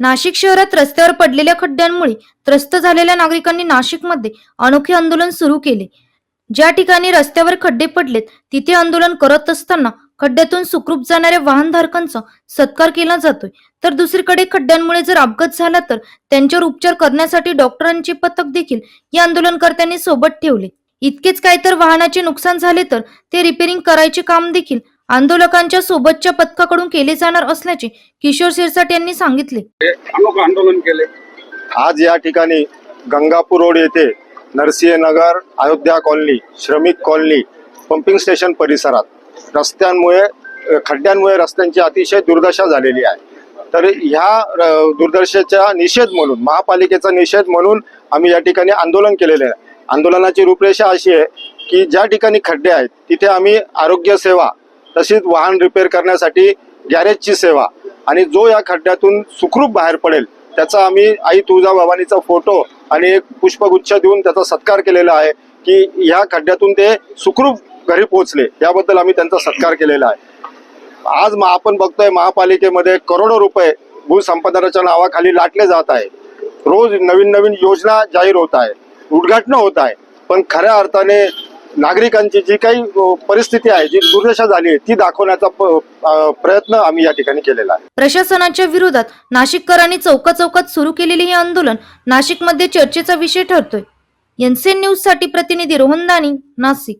नाशिक शहरात रस्त्यावर पडलेल्या खड्ड्यांमुळे त्रस्त झालेल्या नागरिकांनी नाशिकमध्ये अनोखे आंदोलन सुरू केले. ज्या ठिकाणी रस्त्यावर खड्डे पडलेत तिथे आंदोलन करत असताना खड्ड्यातून सुखरूप जाणाऱ्या वाहनधारकांचा सत्कार केला जातोय. तर दुसरीकडे खड्ड्यांमुळे जर अपघात झाला तर त्यांच्यावर उपचार करण्यासाठी डॉक्टरांचे पथक देखील या आंदोलनकर्त्यांनी सोबत ठेवले. इतकेच काय तर वाहनाचे नुकसान झाले तर ते रिपेरिंग करायचे काम देखील आंदोलकांच्या सोबतच्या पथकाकडून केले जाणार असल्याचे किशोर सिरसाट यांनी सांगितले. आंदोलन केले? आज या ठिकाणी गंगापूर रोड येथे Narsinhanagar Ayodhya colony Shramik colony pumping station परिसरात रस्त्यांमुळे खड्ड्यांमुळे रस्त्यांची अतिशय दुर्दशा झालेली आहे. तर ह्या दुर्दशेचा निषेध म्हणून महापालिकेचा निषेध म्हणून आम्ही या ठिकाणी आंदोलन केलेले आहे. आंदोलनाची रूपरेषा अशी आहे की ज्या ठिकाणी खड्डे आहेत तिथे आम्ही आरोग्य सेवा तसेच वाहन रिपेअर करण्यासाठी गॅरेजची सेवा. आणि जो या खड्ड्यातून सुखरूप बाहेर पडेल त्याचा आम्ही आई तुळजाभवानीचा फोटो आणि एक पुष्पगुच्छ देऊन त्याचा सत्कार केलेला आहे की ह्या खड्ड्यातून ते सुखरूप घरी पोहोचले. याबद्दल आम्ही त्यांचा सत्कार केलेला आहे. आज आपण बघतोय महापालिकेमध्ये करोडो रुपये भूसंपादनाच्या नावाखाली लाटले जात आहे. रोज नवीन नवीन योजना जाहीर होत आहे. उद्घाटन होत आहे. पण खऱ्या अर्थाने नागरिकांची जी काही परिस्थिती आहे जी दुर्दशा झाली आहे ती दाखवण्याचा प्रयत्न आम्ही या ठिकाणी केलेला आहे. प्रशासनाच्या विरोधात नाशिककरांनी चौका चौकात सुरू केलेले हे आंदोलन नाशिकमध्ये चर्चेचा विषय ठरतोय. एनसीएन न्यूजसाठी प्रतिनिधी रोहन दानी नाशिक.